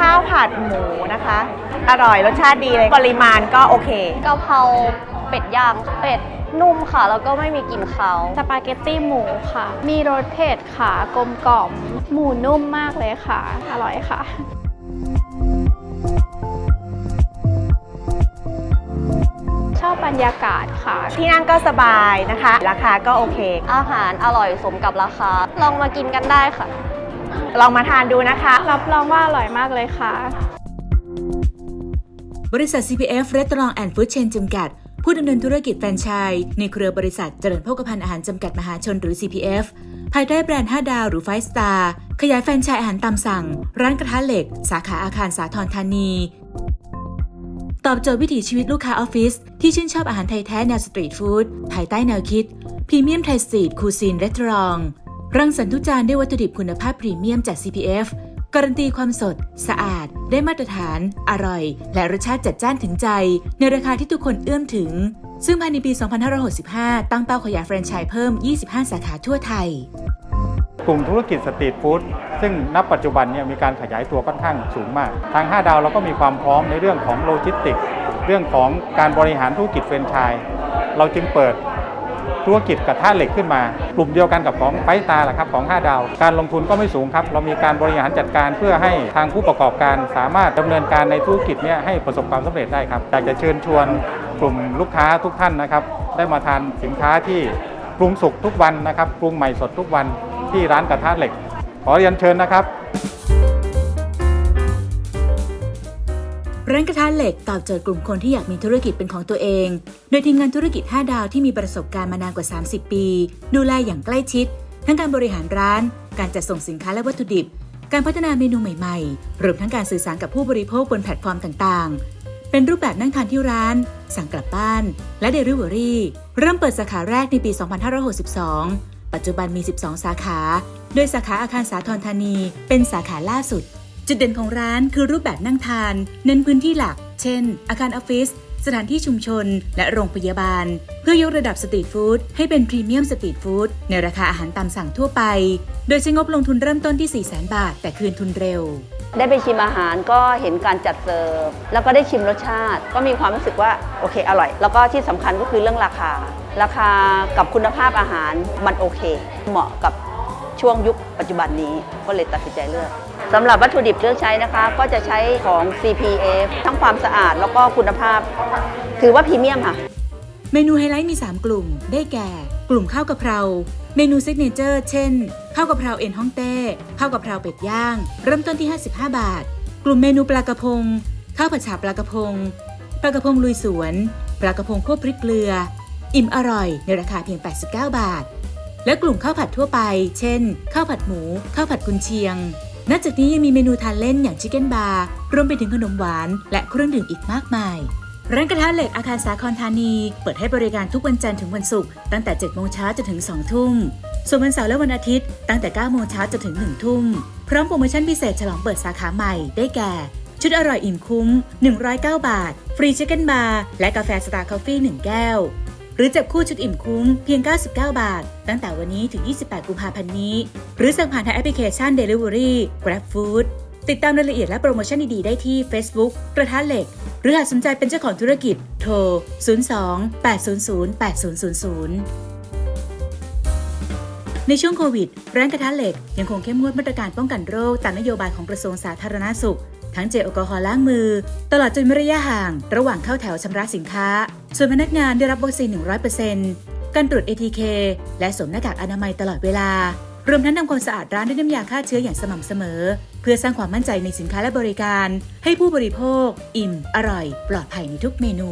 ข้าวผัดหมูนะคะ อร่อยรสชาติดีเลย ปริมาณก็โอเค กะเพราเป็ดย่างเป็ดนุ่มค่ะ แล้วก็ไม่มีกลิ่นเคาวสปาเกตตี้หมูค่ะ มีรสเผ็ดค่ะ กลมกล่อม หมูนุ่มมากเลยค่ะ อร่อยค่ะ บบรรยากาศค่ะ ที่นั่งก็สบายนะคะ ราคาก็โอเค อาหารอร่อยสมกับราคา ลองมากินกันได้ค่ะ ลองมาทานดูนะคะ รับรองว่าอร่อยมากเลยค่ะ บริษัท CPF Restaurant and Food Chain จำกัด ผู้ดำเนินธุรกิจแฟรนไชส์ในเครือบริษัทเจริญโภคภัณฑ์อาหารจำกัดมหาชนหรือ CPF ภายใต้แบรนด์ 5 ดาวหรือ 5 Star ขยายแฟรนไชส์อาหารตามสั่ง ร้านกระทะเหล็ก สาขาอาคารสาทรธานี ตอบโจทย์วิถีชีวิตลูกค้าออฟฟิศที่ชื่นชอบอาหารไทยแท้แนวสตรีทฟู้ดภายใต้แนวคิดพรีเมียมไทยสตรีทคูซีนเรสอร์ทรังสรรค์ทุกจานด้วยวัตถุดิบคุณภาพพรีเมียมจาก CPF การันตีความสด สะอาด ได้มาตรฐาน อร่อย และรสชาติจัดจ้านถึงใจ ในราคาที่ทุกคนเอื้อมถึง ซึ่งภายในปี 2565 ตั้งเป้าขยายแฟรนไชส์เพิ่ม 25 สาขาทั่วไทย กลุ่มธุรกิจสตรีทฟู้ด ซึ่งณปัจจุบันเนี่ยมีการขยายตัวค่อนข้างสูงมาก ทาง 5 ดาวเราก็มีความพร้อมในเรื่องของโลจิสติกส์เรื่องของการบริหารธุรกิจแฟรนไชส์เราจึงเปิดธุรกิจกระทะเหล็กขึ้นมา กลุ่มเดียวกันกับของไฟตาแหละครับของ 5 ดาว การลงทุนก็ไม่สูงครับ เรามีการบริหารจัดการเพื่อให้ทางผู้ประกอบการสามารถดำเนินการในธุรกิจนี้ให้ประสบความสำเร็จได้ครับอยากจะเชิญชวนกลุ่มลูกค้าทุกท่านนะครับ ได้มาทานสินค้าที่ปรุงสุกทุกวันนะครับปรุงใหม่สดทุกวันที่ร้านกระทะเหล็ก ขอเรียนเชิญนะครับ ร้านกระทะเหล็กตอบโจทย์กลุ่มคนที่อยากมีธุรกิจเป็นของตัวเอง โดยทีมงานธุรกิจ 5 ดาวที่มีประสบการณ์มานานกว่า 30 ปี ดูแลอย่างใกล้ชิด ทั้งการบริหารร้าน การจัดส่งสินค้าและวัตถุดิบ การพัฒนาเมนูใหม่ๆรวมทั้งการสื่อสารกับผู้บริโภคบนแพลตฟอร์มต่างๆเป็นรูปแบบนั่งทานที่ร้าน สั่งกลับบ้าน และเดลิเวอรี่ เริ่มเปิดสาขาแรกในปี 2562 ปัจจุบันมี 12 สาขา โดยสาขาอาคารสาทรธานี เป็นสาขาล่าสุด จุดเด่นของร้านคือรูปแบบนั่งทาน เน้นพื้นที่หลัก เช่น อาคารออฟฟิศ สถานที่ชุมชน และโรงพยาบาล เพื่อยกระดับสตรีทฟู้ดให้เป็นพรีเมียมสตรีทฟู้ดในราคาอาหารตามสั่งทั่วไป โดยใช้งบลงทุนเริ่มต้นที่ 4 0 0 0 0 0 บาท แต่คืนทุนเร็ว ได้ไปชิมอาหารก็เห็นการจัดเสิร์ฟแล้วก็ได้ชิมรสชาติ ก็มีความรู้สึกว่าโอเคอร่อย แล้วก็ที่สำคัญก็คือเรื่องราคา ราคากับคุณภาพอาหารมันโอเค เหมาะกับ ช่วงยุคปัจจุบันนี้ก็เลยตัดสินใจเลือกสำหรับวัตถุดิบที่เลือกใช้นะคะ ก็จะใช้ของ CPF ทั้งความสะอาดแล้วก็คุณภาพ ถือว่าพรีเมียมค่ะ เมนูไฮไลท์มี 3 กลุ่ม ได้แก่ กลุ่มข้าวกะเพรา เมนูซิกเนเจอร์เช่น ข้าวกะเพราเอ็นฮ่องเต้ข้าวกะเพราเป็ดย่าง เริ่มต้นที่ 55 บาท กลุ่มเมนูปลากระพง ข้าวผัดฉาปลากระพงปลากระพงลุยสวน ปลากระพงคั่วพริกเกลือ อิ่มอร่อยในราคาเพียง 89 บาท และกลุ่มข้าวผัดทั่วไป เช่น ข้าวผัดหมู ข้าวผัดกุนเชียง นอกจากนี้ยังมีเมนูทานเล่นอย่างชิคเก้นบาร์ รวมไปถึงขนมหวาน และเครื่องดื่มอีกมากมาย ร้านกระทะเหล็กอาคารสาครธานี เปิดให้บริการทุกวันจันทร์ถึงวันศุกร์ ตั้งแต่7โมงเช้าจนถึง2ทุ่ม ส่วนวันเสาร์และวันอาทิตย์ตั้งแต่9โมงเช้าจนถึง1ทุ่ม พร้อมโปรโมชั่นพิเศษฉลองเปิดสาขาใหม่ ได้แก่ ชุดอร่อยอิ่มคุ้ม 109 บาท ฟรีชิคเก้นบาร์ และกาแฟสตาร์คอฟฟี่1แก้ว หรือจับคู่ชุดอิ่มคุ้มเพียง 99 บาท ตั้งแต่วันนี้ถึง 28 กุมภาพันธ์นี้ หรือสั่งผ่านทางแอปพลิเคชัน Delivery Grab Food ติดตามรายละเอียดและโปรโมชั่นดีๆ ได้ที่ Facebook กระทะเหล็ก หรือหากสนใจเป็นเจ้าของธุรกิจ โทร 02 800 8000 ในช่วงโควิด ร้านกระทะเหล็กยังคงเข้มงวดมาตรการป้องกันโรคตามนโยบายของกระทรวงสาธารณสุข ทั้งเจลแอลกอฮอล์ล้างมือ ตลอดจนระยะห่าง ระหว่างเข้าแถวชำระสินค้า ส่วนพนักงานได้รับวัคซีน 100%การตรวจ ATK และสวมหน้ากากอนามัยตลอดเวลา รวมทั้งทำความสะอาดร้านด้วยน้ำยาฆ่าเชื้ออย่างสม่ำเสมอ เพื่อสร้างความมั่นใจในสินค้าและบริการ ให้ผู้บริโภค อิ่ม อร่อย ปลอดภัยในทุกเมนู